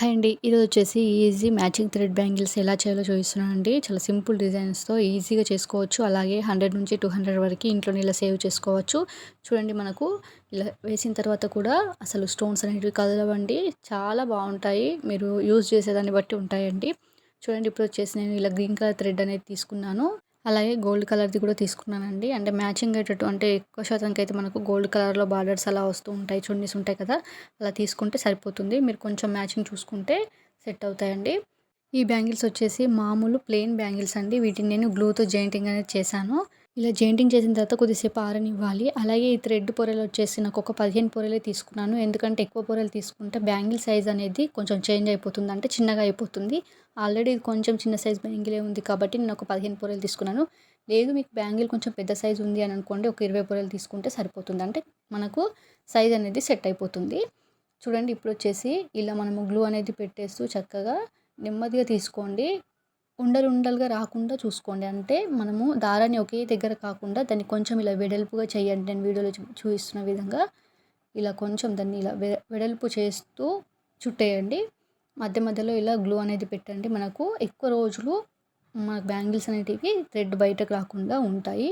Hi అండి. ఈరోజు వచ్చేసి ఈజీ మ్యాచింగ్ థ్రెడ్ బ్యాంగిల్స్ ఎలా చేయాలో చూపిస్తున్నాను అండి చాలా సింపుల్ డిజైన్స్తో ఈజీగా చేసుకోవచ్చు. అలాగే హండ్రెడ్ నుంచి టూ హండ్రెడ్ వరకు ఇంట్లోనే ఇలా సేవ్ చేసుకోవచ్చు. చూడండి మనకు ఇలా వేసిన తర్వాత కూడా అసలు స్టోన్స్ అనేటివి కదలవండి. చాలా బాగుంటాయి. మీరు యూజ్ చేసేదాన్ని బట్టి ఉంటాయండి. చూడండి ఇప్పుడు వచ్చేసి నేను ఇలా గ్రీన్ కలర్ థ్రెడ్ అనేది తీసుకున్నాను. అలాగే గోల్డ్ కలర్ది కూడా తీసుకున్నానండి. అంటే మ్యాచింగ్ అయ్యేటట్టు అంటే ఎక్కువ శాతంకి అయితే మనకు గోల్డ్ కలర్లో బార్డర్స్ అలా వస్తూ ఉంటాయి చున్నీస్ ఉంటాయి కదా అలా తీసుకుంటే సరిపోతుంది. మీరు కొంచెం మ్యాచింగ్ చూసుకుంటే సెట్ అవుతాయండి. ఈ బ్యాంగిల్స్ వచ్చేసి మామూలు ప్లెయిన్ బ్యాంగిల్స్ అండి. వీటిని నేను గ్లూతో జాయింటింగ్ అనేది చేశాను. ఇలా జెయింటింగ్ చేసిన తర్వాత కొద్దిసేపు ఆరనివ్వాలి. అలాగే ఈ థ్రెడ్ పొరలు వచ్చేసి నాకు ఒక పదిహేను పొరలే తీసుకున్నాను. ఎందుకంటే ఎక్కువ పొరలు తీసుకుంటే బ్యాంగిల్ సైజ్ అనేది కొంచెం చేంజ్ అయిపోతుంది అంటే చిన్నగా అయిపోతుంది. ఆల్రెడీ ఇది కొంచెం చిన్న సైజ్ బ్యాంగిలే ఉంది కాబట్టి నేను ఒక పదిహేను పొరలు తీసుకున్నాను. లేదు మీకు బ్యాంగిల్ కొంచెం పెద్ద సైజ్ ఉంది అని అనుకోండి ఒక ఇరవై పొరలు తీసుకుంటే సరిపోతుంది. అంటే మనకు సైజ్ అనేది సెట్ అయిపోతుంది. చూడండి ఇప్పుడు వచ్చేసి ఇలా మనము గ్లూ అనేది పెట్టేస్తూ చక్కగా నెమ్మదిగా తీసుకోండి. ఉండలు ఉండలుగా రాకుండా చూసుకోండి. అంటే మనము దారాన్ని ఒకే దగ్గర కాకుండా దాన్ని కొంచెం ఇలా వెడల్పుగా చేయండి. నేను వీడియోలో చూపిస్తున్న విధంగా ఇలా కొంచెం దాన్ని ఇలా వెడల్పు చేస్తూ చుట్టేయండి. మధ్య మధ్యలో ఇలా గ్లూ అనేది పెట్టండి. మనకు ఎక్కువ రోజులు మన బ్యాంగిల్స్ అనేటివి థ్రెడ్ బయటకు రాకుండా ఉంటాయి.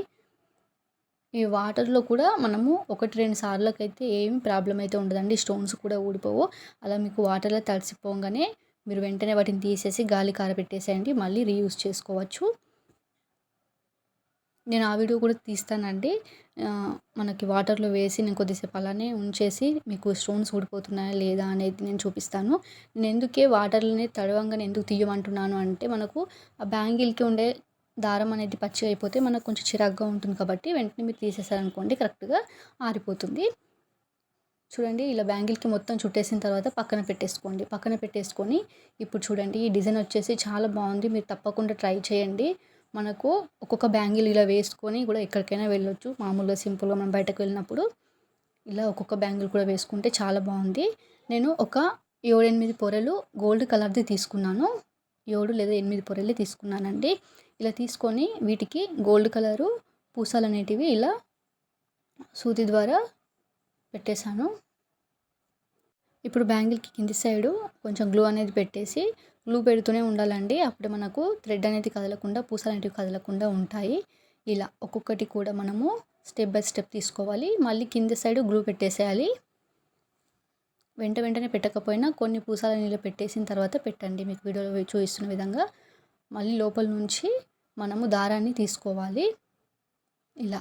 ఈ వాటర్లో కూడా మనము ఒకటి రెండు సార్లకైతే ఏం ప్రాబ్లం అయితే ఉండదండి. స్టోన్స్ కూడా ఊడిపోవు. అలా మీకు వాటర్లో తడిసిపోగానే మీరు వెంటనే వాటిని తీసేసి గాలి కారపెట్టేసేయండి మళ్ళీ రీయూస్ చేసుకోవచ్చు. నేను ఆ వీడియో కూడా తీస్తానండి. మనకి వాటర్లో వేసి నేను కొద్దిసేపు అలానే ఉంచేసి మీకు స్టోన్స్ ఊడిపోతున్నాయా లేదా అనేది నేను చూపిస్తాను. నేను ఎందుకే వాటర్లోనే తడవంగానే ఎందుకు తీయమంటున్నాను అంటే మనకు ఆ బ్యాంగిల్కి ఉండే దారం అనేది పచ్చిగా అయిపోతే మనకు కొంచెం చిరాగ్గా ఉంటుంది కాబట్టి వెంటనే మీరు తీసేసారనుకోండి కరెక్ట్గా ఆరిపోతుంది. చూడండి ఇలా బ్యాంగిల్కి మొత్తం చుట్టేసిన తర్వాత పక్కన పెట్టేసుకోండి. పక్కన పెట్టేసుకొని ఇప్పుడు చూడండి ఈ డిజైన్ వచ్చేసి చాలా బాగుంది. మీరు తప్పకుండా ట్రై చేయండి. మనకు ఒక్కొక్క బ్యాంగిల్ ఇలా వేసుకొని కూడా ఎక్కడికైనా వెళ్ళొచ్చు. మామూలుగా సింపుల్గా మనం బయటకు వెళ్ళినప్పుడు ఇలా ఒక్కొక్క బ్యాంగిల్ కూడా వేసుకుంటే చాలా బాగుంది. నేను ఒక ఏడు ఎనిమిది పొరలు గోల్డ్ కలర్ది తీసుకున్నాను. ఏడు లేదా ఎనిమిది పొరలు తీసుకున్నానండి. ఇలా తీసుకొని వీటికి గోల్డ్ కలరు పూసలు అనేటివి ఇలా సూది ద్వారా పెట్టేశాను. ఇప్పుడు బ్యాంగిల్కి కింది సైడు కొంచెం గ్లూ అనేది పెట్టేసి గ్లూ పెడుతూనే ఉండాలండి. అప్పుడు మనకు థ్రెడ్ అనేది కదలకుండా పూసలు అనేటివి కదలకుండా ఉంటాయి. ఇలా ఒక్కొక్కటి కూడా మనము స్టెప్ బై స్టెప్ తీసుకోవాలి. మళ్ళీ కింది సైడ్ గ్లూ పెట్టేసేయాలి. వెంట వెంటనే పెట్టకపోయినా కొన్ని పూసాల నీళ్ళు పెట్టేసిన తర్వాత పెట్టండి. మీకు వీడియోలో చూపిస్తున్న విధంగా మళ్ళీ లోపల నుంచి మనము దారాన్ని తీసుకోవాలి. ఇలా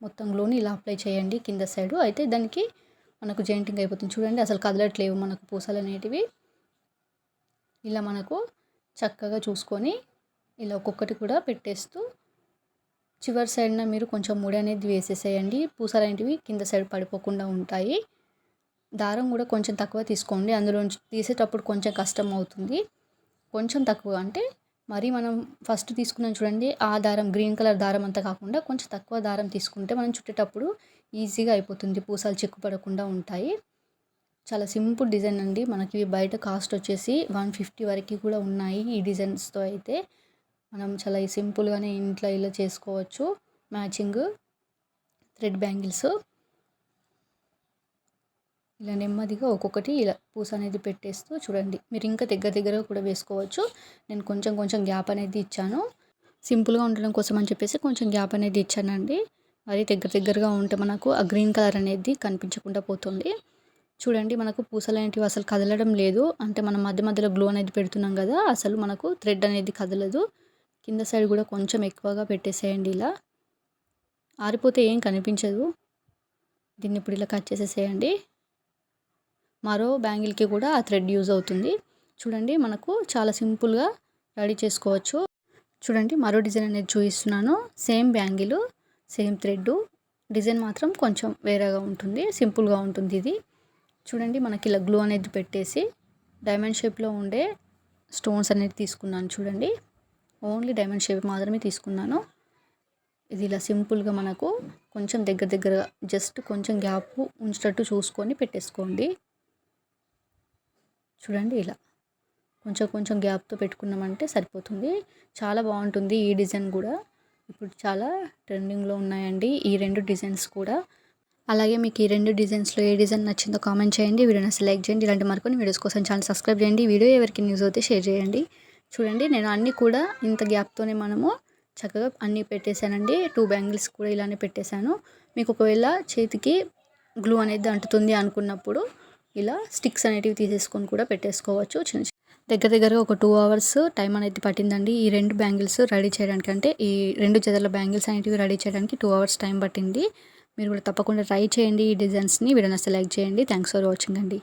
మొత్తం గ్లోని ఇలా అప్లై చేయండి కింద సైడు అయితే దానికి మనకు జెయింటింగ్ అయిపోతుంది. చూడండి అసలు కదలట్లేవు మనకు పూసలు అనేటివి. ఇలా మనకు చక్కగా చూసుకొని ఇలా ఒక్కొక్కటి కూడా పెట్టేస్తూ చివరి సైడ్న మీరు కొంచెం ముడి అనేది వేసేసేయండి. పూసలు అనేటివి కింద సైడ్ పడిపోకుండా ఉంటాయి. దారం కూడా కొంచెం తక్కువ తీసుకోండి. అందులో తీసేటప్పుడు కొంచెం కష్టం అవుతుంది. కొంచెం తక్కువ అంటే మరి మనం ఫస్ట్ తీసుకున్నాం చూడండి ఆ దారం గ్రీన్ కలర్ దారం అంతా కాకుండా కొంచెం తక్కువ దారం తీసుకుంటే మనం చుట్టేటప్పుడు ఈజీగా అయిపోతుంది పూసాలు చిక్కుపడకుండా ఉంటాయి. చాలా సింపుల్ డిజైన్ అండి. మనకి బయట కాస్ట్ వచ్చేసి వన్ ఫిఫ్టీ వరకు కూడా ఉన్నాయి ఈ డిజైన్స్తో అయితే. మనం చాలా సింపుల్గానే ఇంట్లో ఇలా చేసుకోవచ్చు. మ్యాచింగ్ థ్రెడ్ బ్యాంగిల్స్ ఇలా నెమ్మదిగా ఒక్కొక్కటి ఇలా పూస అనేది పెట్టేస్తూ చూడండి. మీరు ఇంకా దగ్గర దగ్గర కూడా వేసుకోవచ్చు. నేను కొంచెం కొంచెం గ్యాప్ అనేది ఇచ్చాను. సింపుల్గా ఉండడం కోసం అని చెప్పేసి కొంచెం గ్యాప్ అనేది ఇచ్చానండి. మరి దగ్గర దగ్గరగా ఉంటే మనకు ఆ గ్రీన్ కలర్ అనేది కనిపించకుండా పోతుంది. చూడండి మనకు పూసలు అనేటివి అసలు కదలడం లేదు. అంటే మనం మధ్య మధ్యలో గ్లో అనేది పెడుతున్నాం కదా అసలు మనకు థ్రెడ్ అనేది కదలదు. కింద సైడ్ కూడా కొంచెం ఎక్కువగా పెట్టేసేయండి ఇలా. ఆరిపోతే ఏం కనిపించదు. దీన్ని ఇప్పుడు ఇలా కట్ చేసేసేయండి. మరో బ్యాంగిల్కి కూడా ఆ థ్రెడ్ యూజ్ అవుతుంది. చూడండి మనకు చాలా సింపుల్గా రెడీ చేసుకోవచ్చు. చూడండి మరో డిజైన్ అనేది చూపిస్తున్నాను. Same bangle same thread. Design మాత్రం కొంచెం వేరేగా ఉంటుంది సింపుల్గా ఉంటుంది ఇది. చూడండి మనకి ఇలా గ్లూ అనేది పెట్టేసి డైమండ్ షేప్లో ఉండే స్టోన్స్ అనేది తీసుకున్నాను చూడండి. ఓన్లీ డైమండ్ షేప్ మాత్రమే తీసుకున్నాను. ఇది ఇలా సింపుల్గా మనకు కొంచెం దగ్గర దగ్గర జస్ట్ కొంచెం గ్యాప్ ఉంచేటట్టు చూసుకొని పెట్టేసుకోండి. చూడండి ఇలా. కొంచెం కొంచెం గ్యాప్తో పెట్టుకున్నామంటే సరిపోతుంది. చాలా బాగుంటుంది ఈ డిజైన్ కూడా. ఇప్పుడు చాలా ట్రెండింగ్లో ఉన్నాయండి ఈ రెండు డిజైన్స్ కూడా. అలాగే మీకు ఈ రెండు డిజైన్స్లో ఏ డిజైన్ నచ్చిందో కామెంట్ చేయండి. వీడియోని సెలెక్ట్ చేయండి. ఇలాంటి మరికొన్ని వీడియోస్ కోసం ఛానల్ సబ్స్క్రైబ్ చేయండి. వీడియో ఎవరికి న్యూస్ అయితే షేర్ చేయండి. చూడండి నేను అన్నీ కూడా ఇంత గ్యాప్తోనే మనము చక్కగా అన్నీ పెట్టేశానండి. టూ బ్యాంగిల్స్ కూడా ఇలానే పెట్టేశాను. మీకు ఒకవేళ చేతికి గ్లూ అనేది అంటుతుంది అనుకున్నప్పుడు ఇలా స్టిక్స్ అనేటివి తీసేసుకొని కూడా పెట్టేసుకోవచ్చు. చిన్న చిన్న దగ్గర దగ్గరగా ఒక టూ అవర్స్ టైం అనేది పట్టిందండి. ఈ రెండు బ్యాంగిల్స్ రెడీ చేయడానికి అంటే ఈ రెండు జతల బ్యాంగిల్స్ అనేటివి రెడీ చేయడానికి టూ అవర్స్ టైం పట్టింది. మీరు కూడా తప్పకుండా ట్రై చేయండి ఈ డిజైన్స్ని వీడియోని సెలెక్ట్ చేయండి. థ్యాంక్స్ ఫర్ వాచింగ్ అండి.